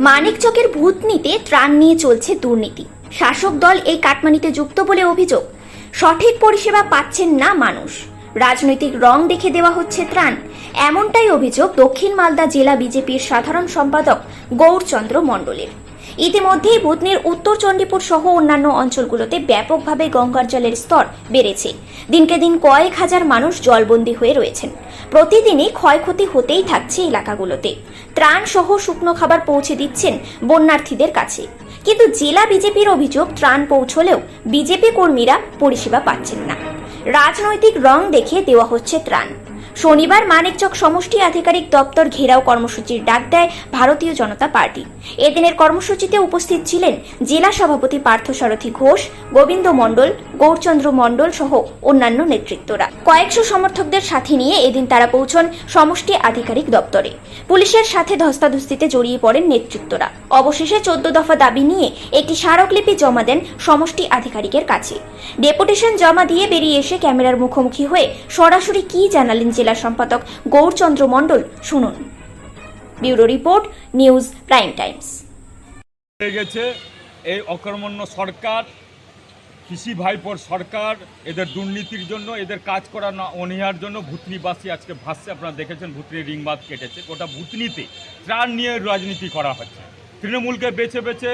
মানিকচকের ভূত নিতে ত্রাণ নিয়ে চলছে দুর্নীতি। শাসক দল এই কাটমানিতে যুক্ত বলে অভিযোগ। সঠিক পরিষেবা পাচ্ছেন না মানুষ। রাজনৈতিক রং দেখে দেওয়া হচ্ছে ত্রাণ। এমনটাই অভিযোগ দক্ষিণ মালদা জেলা বিজেপির সাধারণ সম্পাদক গৌরচন্দ্র মণ্ডলের। ইতিমধ্যেই ভূতনির উত্তর চণ্ডীপুর সহ অন্যান্য অঞ্চলগুলোতে ব্যাপকভাবে গঙ্গার জলের স্তর বেড়েছে। দিনকে দিন কয়েক হাজার মানুষ জলবন্দী হয়ে রয়েছেন। প্রতিদিনই ক্ষয়ক্ষতি হতেই থাকছে এলাকাগুলোতে। ত্রাণ সহ শুকনো খাবার পৌঁছে দিচ্ছেন বন্যার্থীদের কাছে। কিন্তু জেলা বিজেপির অভিযোগ ত্রাণ পৌঁছলেও বিজেপি কর্মীরা পরিষেবা পাচ্ছেন না। রাজনৈতিক রং দেখে দেওয়া হচ্ছে ত্রাণ। শনিবার মানিকচক সমষ্টি আধিকারিক দপ্তর ঘেরাও কর্মসূচির ডাক দেয় ভারতীয় জনতা পার্টি। এদিনের কর্মসূচিতে উপস্থিত ছিলেন জেলা সভাপতি পার্থসারথী ঘোষ, গোবিন্দ মণ্ডল, গৌরচন্দ্র মণ্ডল সহ অন্যান্য নেতৃত্বরা। কয়েকশো সমর্থকদের সাথে নিয়ে এদিন তারা পৌঁছন সমষ্টি আধিকারিক দপ্তরে। পুলিশের সাথে ধস্তাধস্তিতে জড়িয়ে পড়েন নেতৃত্বরা। অবশেষে চোদ্দ দফা দাবি নিয়ে একটি স্মারকলিপি জমা দেন সমষ্টি আধিকারিকের কাছে। ডেপুটেশন জমা দিয়ে বেরিয়ে এসে ক্যামেরার মুখোমুখি হয়ে সরাসরি কি জানালেন জেলা সম্পাদক গৌরচন্দ্র মণ্ডল শুনুন। Bureau report, news prime times. গেছে এই অকর্মণ্য সরকার, কৃষি ভাইপোর সরকার, এদের দুর্নীতির জন্য, এদের কাজ করা না, অনীহার জন্য ভূতনিবাসী আজকে ভাসছে। আপনারা দেখেছেন ভূতনি রিংবাদ কেটেছে। গোটা ভূতনিতে ত্রাণ নিয়ে রাজনীতি করা হচ্ছে। তৃণমূলকে বেছে বেছে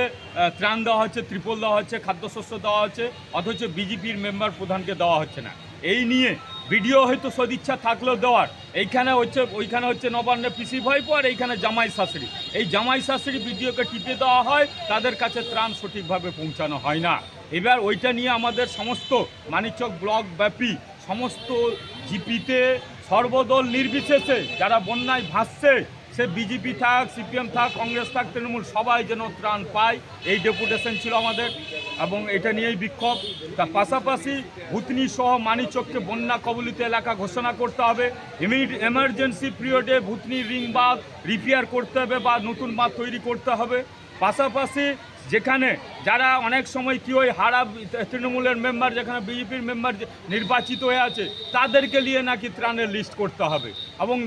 ত্রাণ দেওয়া হচ্ছে, ত্রিপল দেওয়া হচ্ছে, খাদ্যশস্য দেওয়া হচ্ছে, অথচ বিজেপির মেম্বার প্রধানকে দেওয়া হচ্ছে না। এই নিয়ে ভিডিও হয়তো সদিচ্ছা থাকলেও দেওয়ার। এইখানে হচ্ছে, ওইখানে হচ্ছে নবান্নে পিসি ভাইপো আর এইখানে জামাই শাশুড়ি। এই জামাই শাশুড়ি ভিডিওকে টিপে দেওয়া হয়, তাদের কাছে ত্রাণ সঠিকভাবে পৌঁছানো হয় না। এবার ওইটা নিয়ে আমাদের সমস্ত মানিচক ব্লক ব্যাপী সমস্ত জিপিতে সর্বদল নির্বিশেষে যারা বন্যায় ভাসছে সে বিজেপি থাক, সিপিএম থাক, কংগ্রেস থাক, তৃণমূল সবাই যেন ত্রাণ পায়। এই ডেপুটেশন ছিল আমাদের এবং এটা নিয়েই বিক্ষোভ। তার পাশাপাশি হুতনি সহ মানিচককে বন্যা কবলিত এলাকা ঘোষণা করতে হবে। এমার্জেন্সি পিরিয়ডে ভুতনি রিং বাঁধ রিপেয়ার করতে হবে বা নতুন বাঁধ তৈরি করতে হবে। পাশাপাশি যেখানে যারা অনেক সময় কি ওই হারা তৃণমূলের মেম্বার যেখানে বিজেপির মেম্বার নির্বাচিত হয়ে আছে, তাদেরকে নিয়ে নাকি ত্রাণের লিস্ট করতে হবে। এবং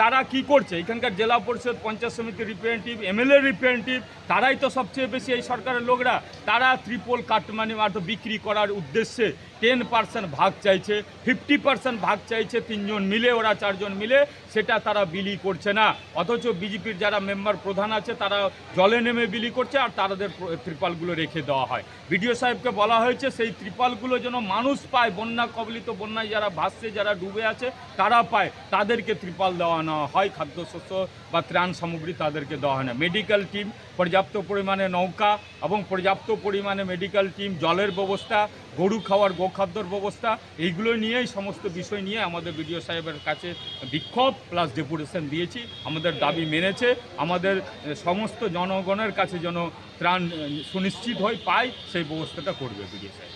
তারা কি করছে? এখানকার জেলা পরিষদ, পঞ্চায়েত সমিতির রিপ্রেজেন্টেটিভ এমএলএ রিপ্রেজেন্টেটিভ তারাই তো সবচেয়ে বেশি এই সরকারের লোকরা। তারা ত্রিপল কাটমানি মাত্র বিক্রি করার উদ্দেশ্যে টেন পার্সেন্ট ভাগ চাইছে ফিফটি পার্সেন্ট ভাগ চাইছে, তিনজন মিলে, ওরা চারজন মিলে, সেটা তারা বিলি করছে না। অথচ বিজেপির যারা মেম্বার প্রধান আছে, তারা জলে নেমে বিলি করছে, আর তাদের ত্রিপালগুলো রেখে দেওয়া হয়। বিডিও সাহেবকে বলা হয়েছে, সেই ত্রিপালগুলো যেন মানুষ পায়, বন্যা, কবলিত বন্যায় যারা ভাসছে, যারা ডুবে আছে, তারা পায়। তাদেরকে ত্রিপাল দেওয়া নেওয়া হয়, খাদ্যশস্য বা ত্রাণ সামগ্রী তাদেরকে দেওয়া হয় না। মেডিকেল টিম, পর্যাপ্ত পরিমাণে নৌকা এবং পর্যাপ্ত পরিমাণে মেডিকেল টিম, জলের ব্যবস্থা গরু খাওয়ার, গোখাদ্যর ব্যবস্থা, এইগুলো নিয়েই সমস্ত বিষয় নিয়ে আমাদের বিডিও সাহেবের কাছে বিক্ষোভ প্লাস ডেপুটেশন দিয়েছি। আমাদের দাবি মেনেছে। আমাদের সমস্ত জনগণের কাছে যেন ত্রাণ সুনিশ্চিত হয় পায়, সেই ব্যবস্থাটা করবে বিডিও সাহেব।